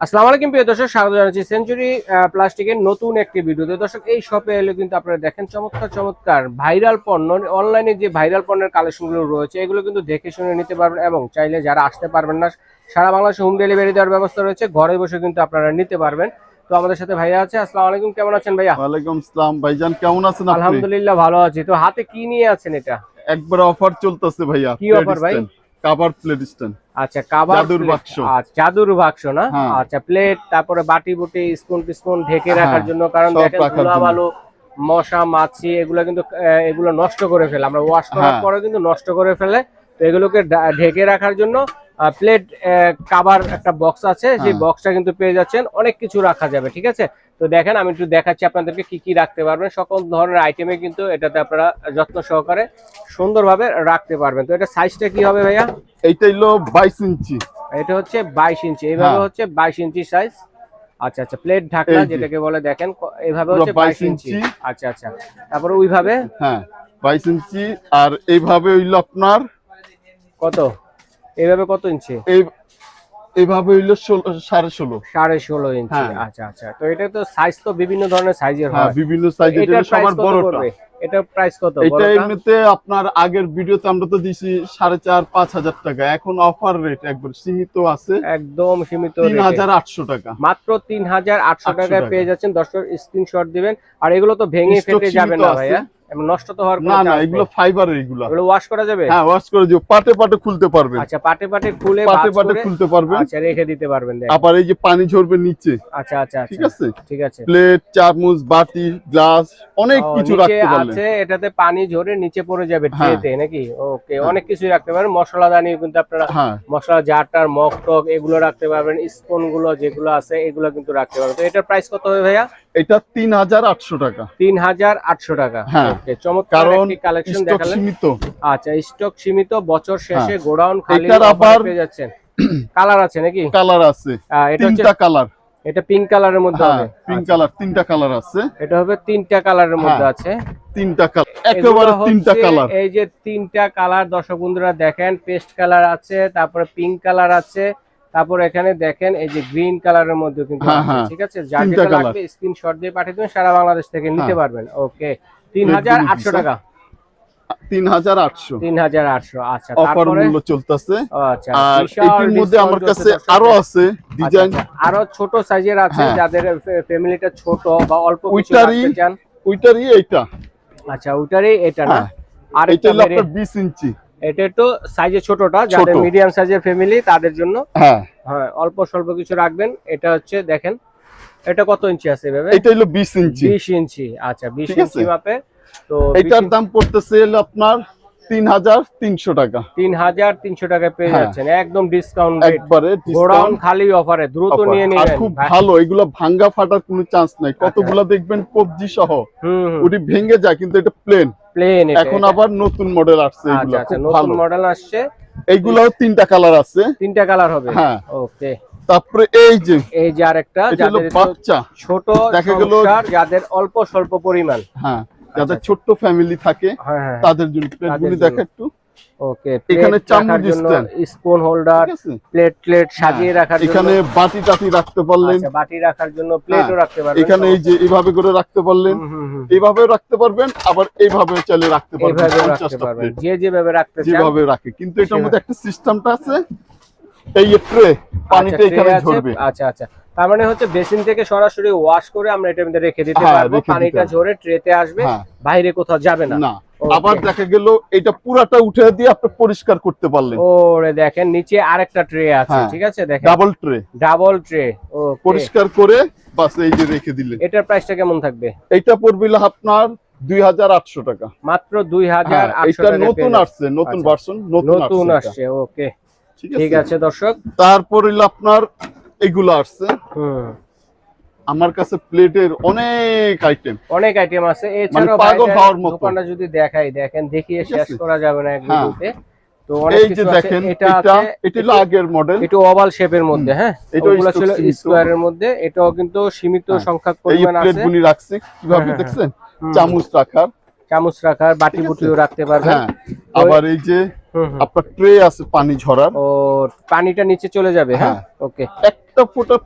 আসসালামু আলাইকুম প্রিয় দর্শক স্বাগত জানাচ্ছি সেঞ্চুরি প্লাস্টিকের নতুন একটি ভিডিওতে। দর্শক এই শপে এলে কিন্তু আপনারা দেখেন চমৎকার চমৎকার ভাইরাল পণ্য। অনলাইনে যে ভাইরাল পণ্যের কালেকশনগুলো রয়েছে এগুলো কিন্তু দেখে শুনে নিতে পারবেন এবং চাইলে যারা আসতে পারবেন না সারা বাংলাদেশে হোম ডেলিভারি দেওয়ার ব্যবস্থা রয়েছে ঘরে বসে কিন্তু আপনারা নিতে পারবেন। তো আমাদের সাথে ভাইয়া আছে আসসালামু আলাইকুম কেমন আছেন ভাইয়া? ওয়ালাইকুম আসসালাম। ভাইজান কেমন আছেন আলহামদুলিল্লাহ ভালো আছি। তো হাতে কি নিয়ে আছেন এটা? একবার অফার চলতেছে ভাইয়া কি offer ভাই? কাভার প্লেট স্ট্যান্ড আচ্ছা কাবার জাদুর বাক্স। আচ্ছা জাদুর বাক্স না হ্যাঁ। আচ্ছা প্লেট তারপরে বাটি বুটি স্পুন টিস্পুন ঢেকে হ্যাঁ, রাখার জন্য কারণ দেখেন ধুলা জন্য। মশা মাছি এগুলো কিন্তু এগুলো নষ্ট করে ফেলে আমরা ওয়াশ করার হ্যাঁ। পরে কিন্তু নষ্ট করে ফেলে তো এগুলোকে ঢেকে রাখার জন্য প্লেট কাবার একটা বক্স আছে সেই। বক্সটা কিন্তু পেয়ে যাচ্ছেন অনেক কিছু রাখা যাবে ঠিক আছে? তো দেখেন আমি একটু দেখাচ্ছি আপনাদেরকে কি কি রাখতে পারবেন সকল ধরনের আইটেমে কিন্তু এটাতে আপনারা যত্ন সহকারে সুন্দরভাবে রাখতে পারবেন। তো এটা সাইজটা কি হবে ভাইয়া? এইটা হলো বাইশ ইঞ্চি। এটা হচ্ছে বাইশ ইঞ্চি এইভাবে হ্যাঁ। হচ্ছে বাইশ ইঞ্চি সাইজ আচ্ছা আচ্ছা প্লেট ঢাকনা যেটাকে বলে দেখেন এইভাবে হচ্ছে 22 বাইশ ইঞ্চি। ইঞ্চি। আচ্ছা আচ্ছা তারপরে ওইভাবে? হ্যাঁ বাইশ ইঞ্চি আর এইভাবে হইল আপনার কত? এইভাবে কত ইঞ্চি? এই এইভাবে হইল সাড়ে ষোলো। সাড়ে ষোলো ইঞ্চি হ্যাঁ। আচ্ছা আচ্ছা। তো এটা তো সাইজ তো বিভিন্ন ধরনের সাইজের হ্যাঁ হয়। বিভিন্ন সাইজের সবার বড়টা। পড়বে? প্রাইস কত? এটা এমনিতে আপনার আগের ভিডিওতে আমরা তো দিছি সাড়ে চার পাঁচ হাজার টাকা। এখন অফার রেট একবার সীমিত আছে। একদম সীমিত তিন হাজার আটশো টাকা। মাত্র তিন হাজার আটশো টাকায় পেয়ে যাচ্ছেন। দর্শক স্ক্রিনশট দিবেন। আর এগুলো তো ভেঙে ফেটে যাবে না ভাইয়া। নষ্ট তো হওয়ার কোনো না না এগুলো নেই। এগুলো। এগুলো ওয়াশ করা যাবে? হ্যাঁ ওয়াশ করে দিও পাটে পাটে খুলতে পারবেন। আচ্ছা পাটে পাটে খুলে পাটে পাটে খুলতে পারবেন। আচ্ছা রেখে দিতে পারবেন দেখেন। আবার এই যে পানি ঝরবে নিচে। আচ্ছা আচ্ছা ঠিক আচ্ছা। আছে? ঠিক আছে। প্লেট চামচ বাটি গ্লাস অনেক কিছু রাখতে পারলেন আছে এটাতে পানি ঝরে নিচে পড়ে যাবে হ্যাঁ। ট্রেতে নাকি? ওকে হ্যাঁ। অনেক কিছুই রাখতে পারেন মশলা দানিও কিন্তু আপনারা হ্যাঁ। মশলা জারটার মগ টক এগুলো রাখতে পারবেন। স্পুনগুলো যেগুলো আছে এগুলো কিন্তু রাখতে পারবেন। তো এটার প্রাইস কত হবে ভাইয়া? এটা তিন হাজার আটশো টাকা। তিন হাজার আটশো টাকা। হ্যাঁ। চমৎকার কালেকশন স্টক দেখালেন। সীমিত। আচ্ছা স্টক সীমিত বছর শেষে হ্যাঁ। গোডাউন খালি আবার- পেয়ে যাচ্ছেন। কালার আছে নাকি? কালার আছে। আহ, এটা হচ্ছে তিনটা কালার এটা পিঙ্ক কালারের মধ্যে হ্যাঁ হবে। পিঙ্ক আচ্ছা, কালার তিনটা কালার আছে। এটা হবে তিনটা কালারের মধ্যে। আছে। তিনটা কালার একেবারে তিনটা কালার এই যে তিনটা কালার দর্শক বন্ধুরা দেখেন পেস্ট কালার আছে তারপরে পিঙ্ক কালার আছে। তারপর এখানে দেখেন এই যে গ্রিন কালারের মধ্যে কিন্তু হ্যাঁ, হ্যাঁ। ঠিক আছে? তিনটা যেটা লাগবে স্ক্রিনশট দিয়ে পাঠিয়ে দেবেন সারা বাংলাদেশ থেকে নিতে হ্যাঁ। পারবেন। ওকে তিন হাজার আটশো টাকা। তিন হাজার আটশো। তিন হাজার আটশো আচ্ছা অফার মূল্য চলতেছে। আচ্ছা। আর এটির মধ্যে আমার কাছে আরও আছে ডিজাইন আচ্ছা, আরও ছোট সাইজের আছে। যাদের ফ্যামিলিটা ছোট বা অল্প কিছু রাখতে চান। ওইটারই এইটা। আচ্ছা ওইটারই এটা না? আর এটা হলো আপনার বিশ ইঞ্চি। এটা একটু সাইজে ছোটটা যাদের মিডিয়াম সাইজের ফ্যামিলি তাদের জন্য। হ্যাঁ। হ্যাঁ অল্প স্বল্প কিছু রাখবেন। এটা হচ্ছে দেখেন এটা কত ইঞ্চি আছে এভাবে? এটা হলো বিশ ইঞ্চি। বিশ ইঞ্চি। আচ্ছা বিশ ঠিক ইঞ্চি আছে? মাপে। তো এটার দাম পড়তেছে আপনার তিন হাজার তিনশো টাকা। তিন হাজার তিনশো টাকায় পেয়ে হ্যাঁ। যাচ্ছেন। একদম ডিসকাউন্ট একবারে গোডাউন খালি অফারে দ্রুত। নিয়ে আর খুব ভালো এগুলো ভাঙ্গা ফাটার কোনো চান্স নাই। কতগুলা দেখবেন কবজি সহ? ওটি ভেঙে যায় কিন্তু এটা প্লেন প্লেন এখন আবার নতুন মডেল আসছে আচ্ছা এগুলো আচ্ছা খুব নতুন মডেল আসছে। এইগুলাও তিনটা কালার আছে। তিনটা কালার হবে? হ্যাঁ। ওকে তারপরে এই যে এই যে আরেকটা যাদের বাচ্চা। ছোট দেখা গেলো- যাদের অল্প স্বল্প পরিমাণ। হ্যাঁ। যাদের আচ্ছা। ছোট্ট ফ্যামিলি থাকে হ্যাঁ হ্যাঁ তাদের জন্য প্লেটগুলি। দেখা একটু। ওকে এখানে চামচ stand। Spoon holder plate plate সাজিয়ে হ্যাঁ, রাখার জন্য। এখানে বাটি টাটি রাখতে পারলেন। আচ্ছা বাটি রাখার জন্য প্লেটও হ্যাঁ, রাখতে পারবেন। এখানে এই যে এইভাবে করে রাখতে পারলেন। এইভাবেও রাখতে পারবেন আবার এইভাবে চাইলে রাখতে পারবেন। যে যেভাবে রাখতে চান। যেভাবে রাখে। কিন্তু এটার মধ্যে একটা সিস্টেমটা আছে। এই ট্রে পানিটা আচ্ছা, এখানে ঝরবে। আচ্ছা আচ্ছা। তার মানে হচ্ছে বেসিন থেকে সরাসরি ওয়াশ করে আমরা এটার মধ্যে রেখে দিতে হ্যাঁ, পারব। পানিটা। ঝরে ট্রেতে আসবে হ্যাঁ। বাইরে কোথাও যাবে না। না। আবার দেখা গেল এটা পুরাটা উঠে দিয়ে আপনি পরিষ্কার করতে পারলেন। ওরে দেখেন নিচে আরেকটা ট্রে আছে হ্যাঁ। ঠিক আছে? দেখেন। ডাবল ট্রে ডাবল ট্রে ও পরিষ্কার করে বাস এই যে রেখে দিলেন। এটার প্রাইসটা কেমন থাকবে? এইটা পড়বিল আপনার দুই হাজার আটশো টাকা। মাত্র দুই হাজার হ্যাঁ, আটশো এটা টাকা নতুন আসছে নতুন আচ্ছা। ভার্সন নতুন আসছে ওকে এটা। ঠিক আছে? দর্শক। তারপর হইল আপনার এগুলো আসছে। আমার কাছে প্লেটের অনেক আইটেম অনেক আইটেম আছে। এছাড়াও পাগল হওয়ার মতো। দোকানটা যদি দেখাই দেখেন দেখিয়ে শেষ করা যাবে না এক হ্যাঁ। ভিডিওতে তো অনেক কিছু দেখেন এটা এটা হলো আগের মডেল ওভাল শেপের মধ্যে হ্যাঁ? এটাও ছিল সীমিত। স্কোয়ারের মধ্যে। এটাও কিন্তু সীমিত হ্যাঁ। সংখ্যক এই পরিমাণ রাখছি। কীভাবে হ্যাঁ, দেখছেন। চামচ রাখার। চামচ রাখার বাটি বুটিও রাখতে পারবেন। হ্যাঁ আবার এই যে। আপনার ট্রে আছে পানি ঝরার। ও পানিটা নিচে চলে যাবে হ্যাঁ? হ্যাঁ। ওকে। একটা ফোঁটা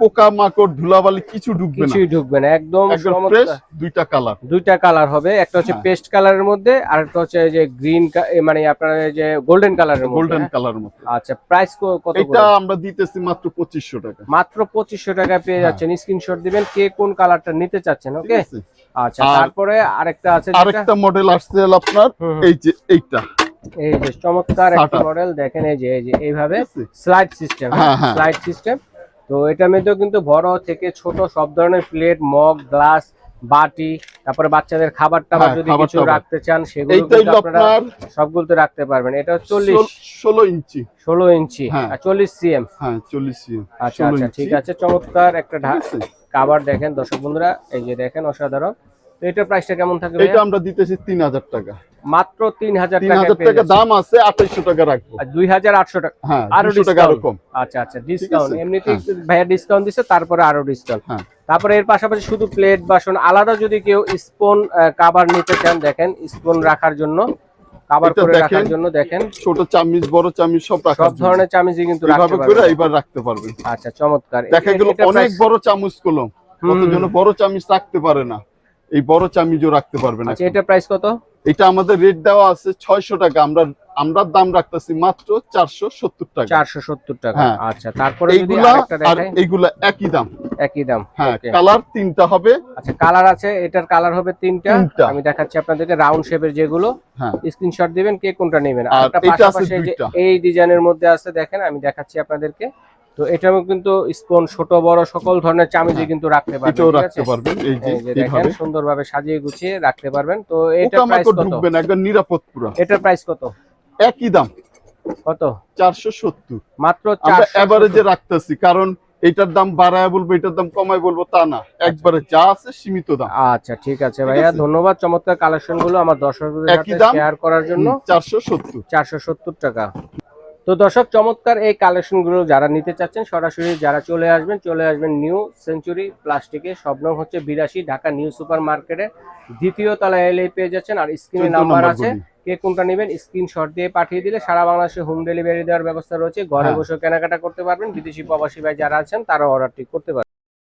পোকা মাকড় ধুলাবালি কিছু ঢুকবে না কিছুই ঢুকবে না একদম ফ্রেশ দুইটা কালার দুইটা কালার হবে একটা হচ্ছে হ্যাঁ। পেস্ট কালারের মধ্যে আর একটা হচ্ছে যে গ্রিন মানে আপনার যে গোল্ডেন কালারের মধ্যে গোল্ডেন হ্যাঁ? কালার মতো আচ্ছা প্রাইস কত এটা আমরা দিতেছি মাত্র পঁচিশশো টাকা মাত্র পঁচিশশো টাকায় পেয়ে হ্যাঁ। যাচ্ছেন স্ক্রিনশট দিবেন কে কোন কালারটা নিতে চাচ্ছেন ওকে? আচ্ছা তারপরে আরেকটা আছে আরেকটা মডেল আসছে আপনার। এই যে এইটা এই যে চমৎকার একটা মডেল দেখেন এই যে এই যে এইভাবে স্লাইড সিস্টেম হ্যাঁ, হ্যাঁ। স্লাইড সিস্টেম তো এটার মধ্যেও কিন্তু বড় থেকে ছোট সব ধরনের প্লেট মগ গ্লাস বাটি তারপরে বাচ্চাদের খাবার টাবার হ্যাঁ, যদি কিছু রাখতে চান সেগুলো আপনারা আপনার সবগুলোতে রাখতে পারবেন। এটা চল্লিশ ষোলো ইঞ্চি। ষোলো ইঞ্চি। হ্যাঁ। আর চল্লিশ সিএম। হ্যাঁ চল্লিশ আচ্ছা আচ্ছা ঠিক আছে চমৎকার একটা খাবার দেখেন দর্শক বন্ধুরা এই যে দেখেন অসাধারণ। তো এটার প্রাইসটা কেমন থাকবে এটা আমরা দিতেছি তিন হাজার টাকা। মাত্র তিন হাজার টাকা দাম আছে টাকা রাখব। দুই হাজার আটশো টাকা। হ্যাঁ আরও টাকা আরও কম। আচ্ছা আচ্ছা ডিসকাউন্ট হ্যাঁ। ভাইয়া ডিসকাউন্ট দিচ্ছে তারপরে আরও ডিসকাউন্ট হ্যাঁ। তারপরে এর পাশাপাশি শুধু প্লেট বাসন আলাদা যদি কেউ স্পুন কাবার নিতে চান দেখেন স্পুন রাখার জন্য কাবার করে রাখার জন্য দেখেন। ছোট চামিচ বড় চামিচ সব ধরনের চামিচই কিন্তু রাখতে পারবেন। এইবার রাখতে পারবেন। আচ্ছা চমৎকার। দেখা গেল অনেক বড় চামচ কলম কতজন বড় চামিচ রাখতে পারে না। এই বড় চামিচও রাখতে পারবে না আচ্ছা এটার প্রাইস কত? এটা আমাদের রেট দেওয়া আছে ছয়শো টাকা। আমরা আমরা দাম রাখতেছি মাত্র চারশো সত্তর টাকা। চারশো সত্তর টাকা। হ্যাঁ। আচ্ছা তারপরে এইগুলা আর এইগুলা একই দাম। একই দাম। হ্যাঁ কালার তিনটা হবে। আচ্ছা কালার আছে এটার কালার হবে তিনটা। আমি দেখাচ্ছি আপনাদেরকে রাউন্ড শেপের যেগুলো। হ্যাঁ। স্ক্রিনশট দিবেন কে কোনটা নেবেন। আর পাশাপাশি। এই ডিজাইনের মধ্যে আছে দেখেন আমি দেখাচ্ছি আপনাদেরকে। তো এটাও কিন্তু স্পন ছোট বড় সকল ধরনের চামিচই হ্যাঁ, কিন্তু রাখতে পারবেন এটাও রাখতে পারবেন এই যে দেখেন এইভাবে সুন্দরভাবে সাজিয়ে গুছিয়ে রাখতে পারবেন। তো পোকা প্রাইস কত? ঢুকবে না একদম নিরাপদ পুরো। এটার প্রাইস কত? একই দাম। কত? চারশো সত্তর। মাত্র আমরা 470 এভারেজে রাখতেছি কারণ এটার দাম বাড়ায় বলব এটার দাম কমায় বলব তা না। একবারে যা আছে সীমিত দাম। আচ্ছা ঠিক আছে ভাইয়া। ধন্যবাদ চমৎকার কালেকশনগুলো আমার দর্শকদের সাথে শেয়ার করার জন্য। চারশো সত্তর। চারশো সত্তর টাকা। তো দর্শক চমৎকার এই কালেকশনগুলো যারা নিতে চাচ্ছেন সরাসরি যারা চলে আসবেন চলে আসবেন নিউ সেঞ্চুরি প্লাস্টিকে সব নং হচ্ছে বিরাশি ঢাকা নিউ সুপার মার্কেটে দ্বিতীয় তলায় এলে পেয়ে যাচ্ছেন আর স্ক্রিনে নাম্বার আছে। কে কোনটা নেবেন স্ক্রিনশট দিয়ে পাঠিয়ে দিলে সারা বাংলাদেশে হোম ডেলিভারি দেওয়ার ব্যবস্থা রয়েছে। ঘরে হ্যাঁ। বসে কেনাকাটা করতে পারবেন। বিদেশি প্রবাসী ভাই যারা আছেন তারা অর্ডারটি করতে পারবেন।